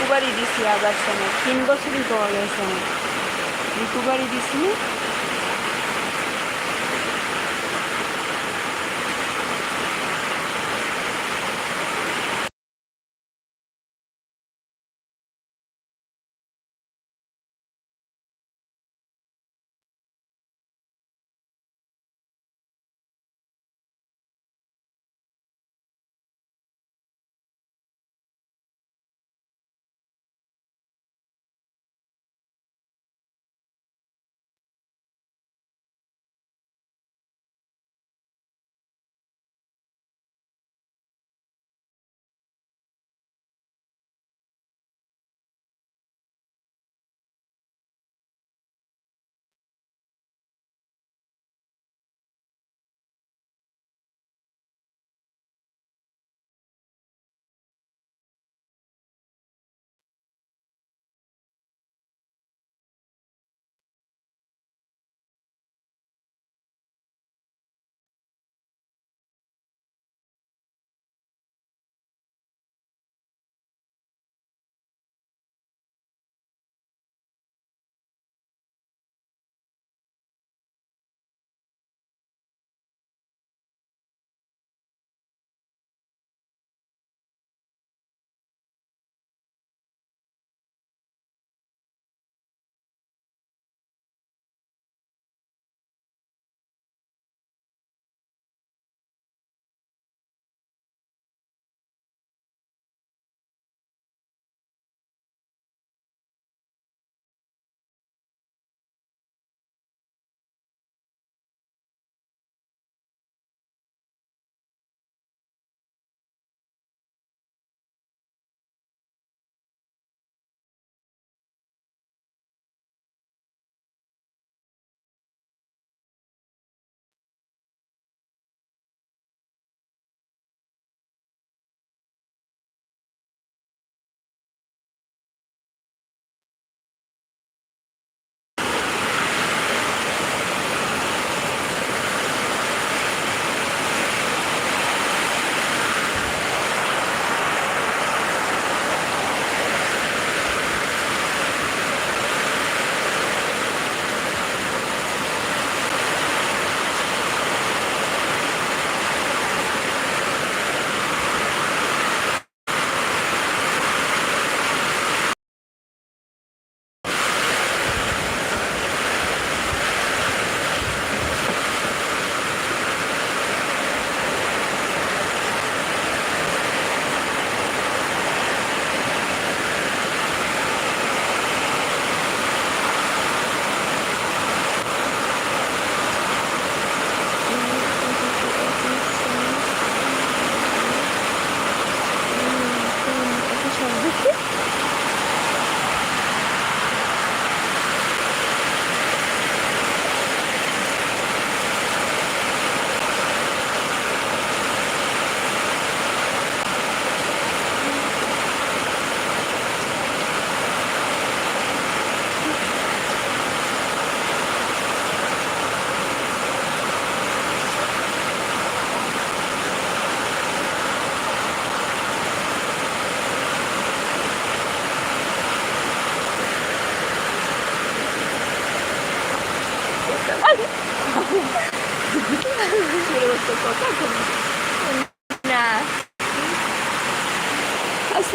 রিকুবারি দিছি আবার সময় তিন বছরই পাওয়া গেছে আমার দিছি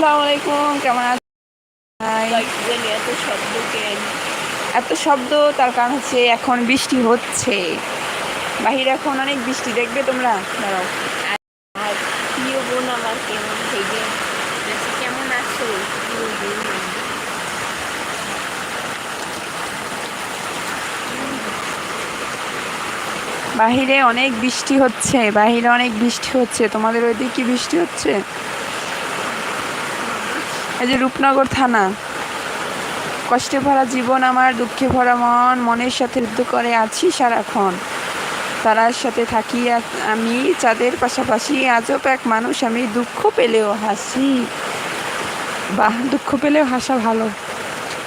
আসসালামু আলাইকুম কেমন আছেন? এত শব্দ এত শব্দ তার কারণ হচ্ছে এখন বৃষ্টি হচ্ছে। বাহিরে এখন অনেক বৃষ্টি দেখবে তোমরা? দাঁড়াও। আর প্রিয় বোন আমার কেমন থেকে? কেমন আছো? বাহিরে অনেক বৃষ্টি হচ্ছে বাহিরে অনেক বৃষ্টি হচ্ছে। তোমাদের ওইদিকে কি বৃষ্টি হচ্ছে? এই যে রূপনগর থানা, কষ্টে ভরা জীবন আমার, দুঃখে ভরা মন, মনের সাথে যুদ্ধ করে আছি সারাক্ষণ। তারার সাথে থাকি আমি, চাঁদের পাশাপাশি আজব এক মানুষ, আমি দুঃখ পেলেও হাসি। বাহ, দুঃখ পেলেও হাসা ভালো।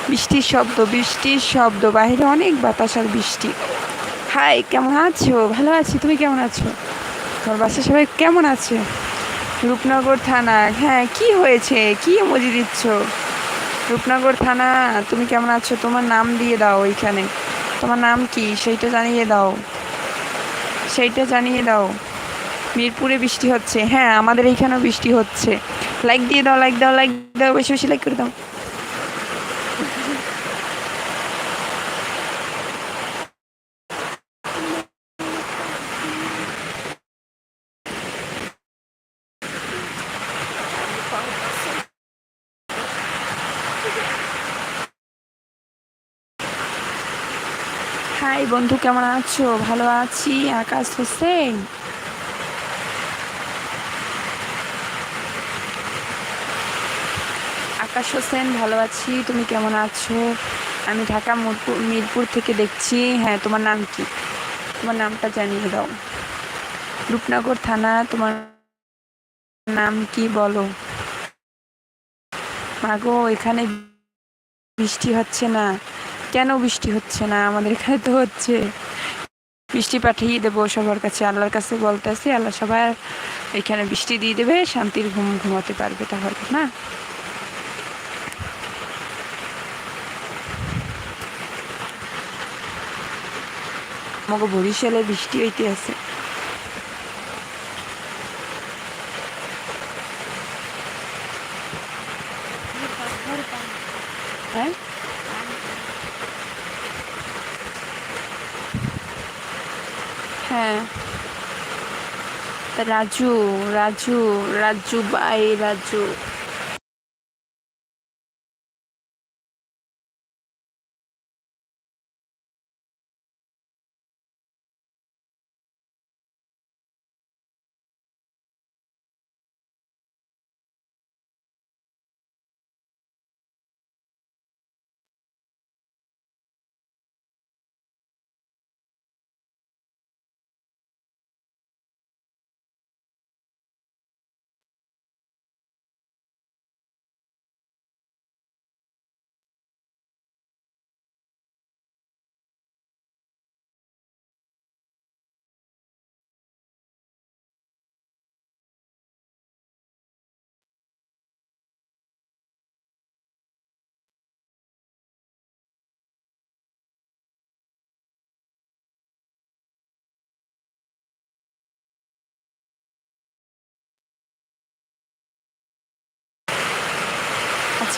বৃষ্টির শব্দ বৃষ্টির শব্দ বাইরে অনেক বাতাস আর বৃষ্টি। হাই, কেমন আছো? ভালো আছি, তুমি কেমন আছো? তোমার বাসায় সবাই কেমন আছে? রূপনগর থানা। হ্যাঁ কি হয়েছে? কি মজি দিচ্ছ? রূপনগর থানা, তুমি কেমন আছো? তোমার নাম দিয়ে দাও ওইখানে। তোমার নাম কি? সেইটা জানিয়ে দাও। সেইটা জানিয়ে দাও। মিরপুরে বৃষ্টি হচ্ছে। হ্যাঁ আমাদের এইখানেও বৃষ্টি হচ্ছে। লাইক দিয়ে দাও লাইক দাও লাইক দাও, বেশি বেশি লাইক করে দাও। হাই বন্ধু, কেমন আছো? ভালো আছি। আকাশ হোসেন। আকাশ হোসেন, ভালো আছি। তুমি কেমন আছো? আমি ঢাকা মিরপুর মিরপুর থেকে দেখছি। হ্যাঁ তোমার নাম কি? তোমার নামটা জানিয়ে দাও। রূপনগর থানা, তোমার নাম কি বলো? মাগো, এখানে বৃষ্টি হচ্ছে না। কেন বৃষ্টি হচ্ছে না? আমাদের এখানে তো হচ্ছে। বৃষ্টি পাঠিয়ে দেবো সবার কাছে, আল্লাহর কাছে বলতে আছি আল্লাহ সবার এখানে বৃষ্টি দিয়ে দেবে, শান্তির ঘুম ঘুমাতে পারবে তাহলে, না? আমাকে বরিশালে বৃষ্টি হইতে আছে। হ্যাঁ? হ্যাঁ। রাজু রাজু রাজু বাই রাজু।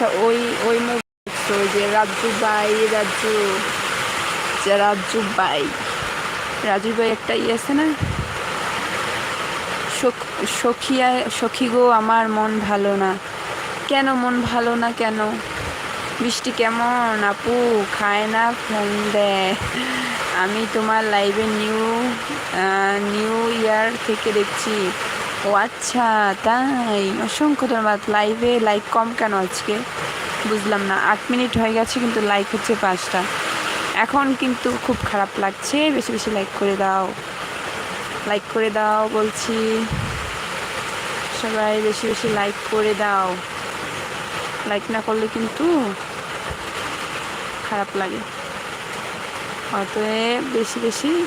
আচ্ছা ওই ওই মুভি যে রাজু বাই রাজু যে রাজু বাই। রাজু ভাই একটা ইয়ে আছে না? সখ- সখিয়া, সখী গো, আমার মন ভালো না। কেন মন ভালো না কেন? বৃষ্টি কেমন? আপু, খায় না ফোন দেয়। আমি তোমার লাইভে নিউ নিউ ইয়ার থেকে দেখছি। ও আচ্ছা তাই। অসংখ্য ধন্যবাদ। লাইভে লাইক কম কেন আজকে? বুঝলাম না। আট মিনিট হয়ে গেছে, কিন্তু লাইক হচ্ছে পাঁচটা। এখন কিন্তু খুব খারাপ লাগছে। বেশি বেশি লাইক করে দাও। লাইক করে দাও বলছি। সবাই বেশি বেশি লাইক করে দাও। লাইক না করলে কিন্তু খারাপ লাগে। অতএব বেশি বেশি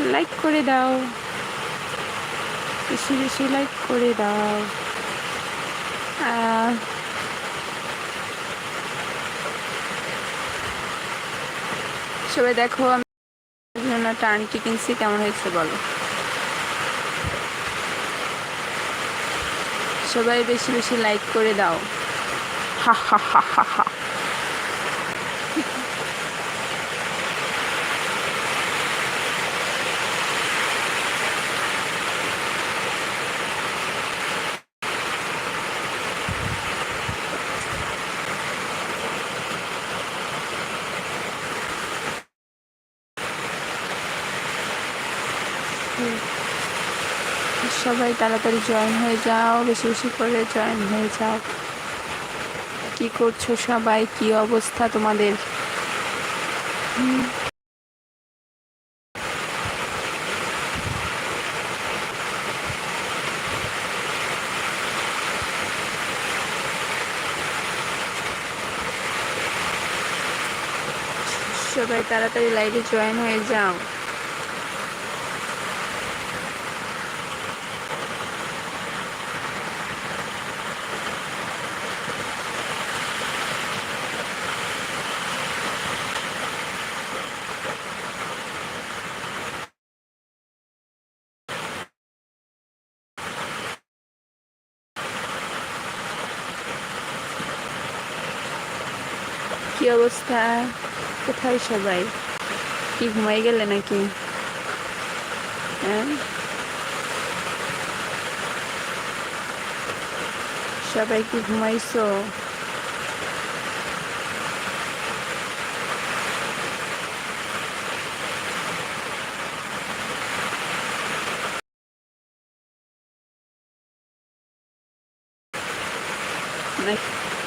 লাইক করে দাও। বেশি বেশি লাইক করে দাও। সবাই দেখো, আমি একটা আংটি কিনছি, কেমন হয়েছে বলো? সবাই বেশি বেশি লাইক করে দাও। হা হা হা হা হা। সবাই তাড়াতাড়ি জয়েন হয়ে যাও, বেশি বেশি করে জয়েন হয়ে যাও। কি করছ সবাই? কি অবস্থা তোমাদের? সবাই, তাড়াতাড়ি লাইভে জয়েন হয়ে যাও। কি অবস্থা? কোথায় সবাই? কি ঘুমাই গেলে নাকি? হ্যাঁ? সবাই কি ঘুমাইছো?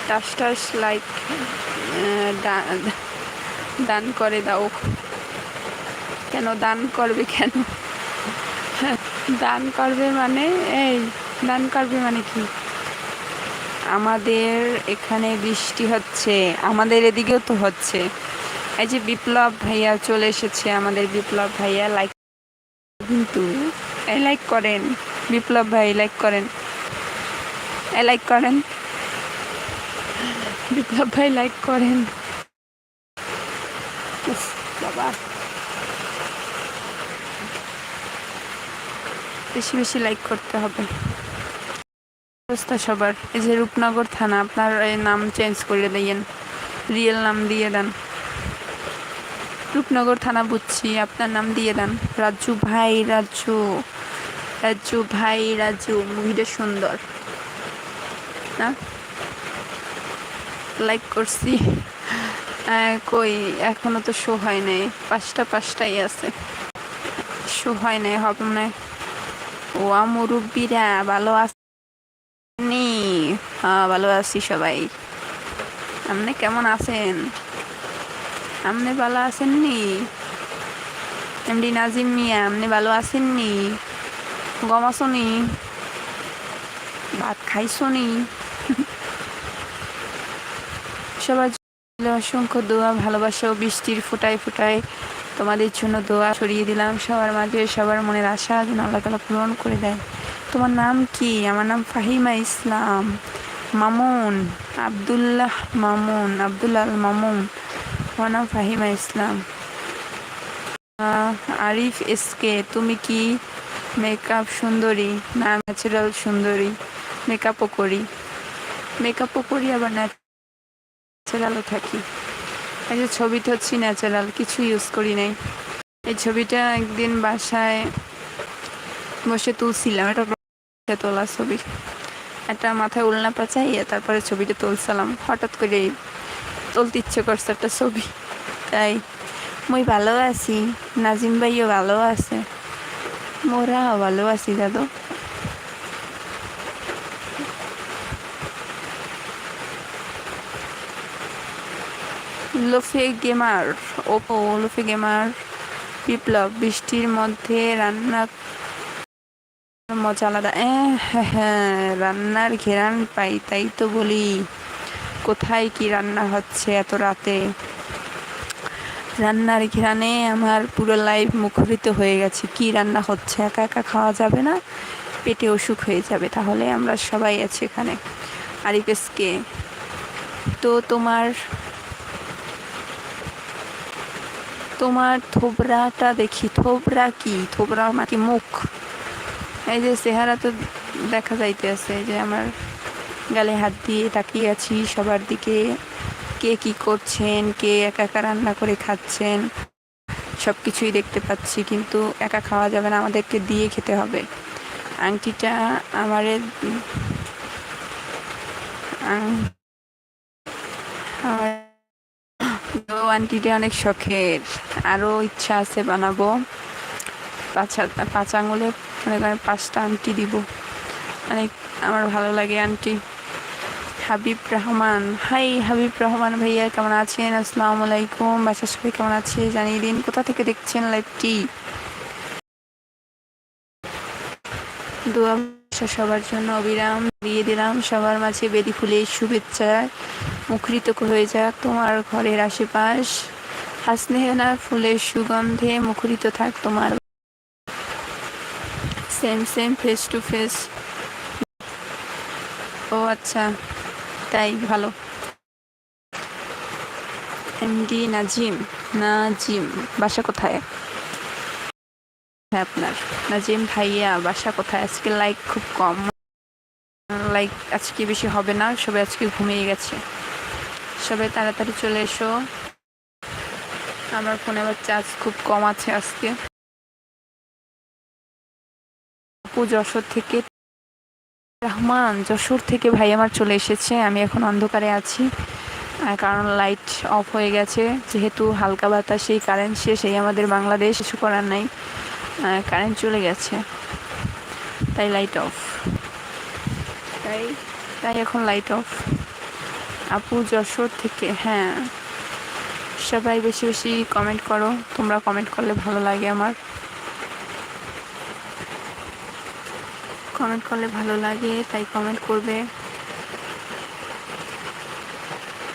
টাস টাস লাইক দান করে দাও। কেন দান করবে কেন? দান করবে মানে এই, দান করবে মানে কি? আমাদের এখানে বৃষ্টি হচ্ছে, আমাদের এদিকেও তো হচ্ছে। এই যে বিপ্লব ভাইয়া চলে এসেছে, আমাদের বিপ্লব ভাইয়া লাইক কিন্তু লাইক করেন। বিপ্লব ভাই লাইক করেন। লাইক করেন। বিপ্লব ভাই লাইক করেন বাবা। বেশি বেশি লাইক করতে হবে। অবস্থা সবার। এই যে রূপনগর থানা আপনার এই নাম চেঞ্জ করে দিয়েন। রিয়েল নাম দিয়ে দেন। রূপনগর থানা বুঝছি আপনার নাম দিয়ে দেন। রাজু ভাই রাজু। রাজু ভাই রাজু মুভিটা সুন্দর। না? লাইক করছি। কই, এখনও তো শো হয় নাই। পাঁচটা, পাঁচটাই আছে। শো হয় নাই, হবে মনে। ও মুরব্বীরা ভালো আছেনি হ্যাঁ ভালো আছি সবাই। আপনি কেমন আছেন? আপনি ভালো আছেননি? এমডি নাজিম মিয়া আপনি ভালো আছেননি? গম আসনি ভাত খাইছনি সবার অসংখ্য দোয়া, ভালোবাসা ও বৃষ্টির ফুটায় ফুটায় তোমাদের জন্য দোয়া ছড়িয়ে দিলাম। সবার মাঝে সবার মনের আশা যেন আল্লাহ তালা পূরণ করে দেয়। তোমার নাম কি? আমার নাম ফাহিমা ইসলাম। মামুন, আবদুল্লাহ মামুন আবদুল্লাহ মামুন। আমার নাম ফাহিমা ইসলাম। আরিফ এসকে, তুমি কি মেকআপ সুন্দরী? না ন্যাচারাল সুন্দরী। মেকআপও করি। মেকআপও করি, আবার ন্যাচারালও থাকি। এই যে ছবিটা হচ্ছে ন্যাচারাল, কিছু ইউজ করি নাই। এই ছবিটা একদিন বাসায় বসে তুলছিলাম এটা তোলা ছবি। একটা মাথায় উলনা পাচাইয়ে তারপরে ছবিটা তুলছিলাম। হঠাৎ করে তুলতে ইচ্ছে করছে একটা ছবি। তাই মই ভালো আছি, নাজিম ভাইও ভালো আছে। মোরা ভালো আছি, দাদু। লোফে গেমার, ওপো লোফে গেমার, বিপ্লব, বৃষ্টির মধ্যে রান্না মজা আলাদা। হ্যাঁ হ্যাঁ রান্নার ঘেরান পাই, তাই তো বলি। কোথায় কি রান্না হচ্ছে এত রাতে? রান্নার ঘেরানে আমার পুরো লাইফ মুখরিত হয়ে গেছে। কি রান্না হচ্ছে? একা একা খাওয়া যাবে না? পেটে অসুখ হয়ে যাবে। তাহলে আমরা সবাই আছি এখানে। আরিফেসকে তো তোমার তোমার থোবরাটা দেখি, থোবরা কি? থোবরা মানে কি মুখ? এই যে চেহারা তো দেখা যাইতে আছে যে আমার গালে হাত দিয়ে তাকিয়ে আছি সবার দিকে। কে কি করছেন, কে একা একা রান্না করে খাচ্ছেন সব কিছুই দেখতে পাচ্ছি কিন্তু একা খাওয়া যাবে না, আমাদেরকে দিয়ে খেতে হবে। আংটিটা আমারে আমার তো আন্টিটা অনেক শখের। আরও ইচ্ছা আছে বানাবো। পাঁচ পাঁচ আঙুলে মনে করেন পাঁচটা আংটি দিব। অনেক আমার ভালো লাগে আন্টি হাবিব রহমান। হাই হাবিব রহমান ভাইয়া, কেমন আছেন? আসসালামু আলাইকুম। বাসার সবাই কেমন আছে? জানিয়ে দিন, কোথা থেকে দেখছেন লাইভটি? দোয়া সবার জন্য অবিরাম। দিয়ে দিলাম সবার মাঝে বেদি ফুলের শুভেচ্ছা। মুখরিত হয়ে যাক তোমার ঘরের আশেপাশ। হাসনেহেনা ফুলের সুগন্ধে মুখরিত থাক তোমার। Same same face to face ও আচ্ছা তাই ভালো। এমডি নাজিম নাজিম বাসা কোথায়? হ্যাঁ আপনার। নাজিম ভাইয়া, বাসা কোথায়? আজকে লাইক খুব কম। লাইক আজকে বেশি হবে না, সবাই আজকে ঘুমিয়ে গেছে। সবাই তাড়াতাড়ি চলে এসো। আমার ফোনে আবার চার্জ খুব কম আছে আজকে। আপু যশোর থেকে, রহমান, যশোর থেকে ভাই আমার চলে এসেছে। আমি এখন অন্ধকারে আছি। কারণ লাইট অফ হয়ে গেছে। যেহেতু হালকা বাতাসেই কারেন্ট শেষ, এই আমাদের বাংলাদেশ, কিছু করার নাই। কারেন্ট চলে গেছে। তাই লাইট অফ তাই তাই এখন লাইট অফ আপু যশোর থেকে হ্যাঁ। সবাই বেশি বেশি কমেন্ট করো, তোমরা কমেন্ট করলে ভালো লাগে আমার। কমেন্ট করলে ভালো লাগে, তাই কমেন্ট করবে।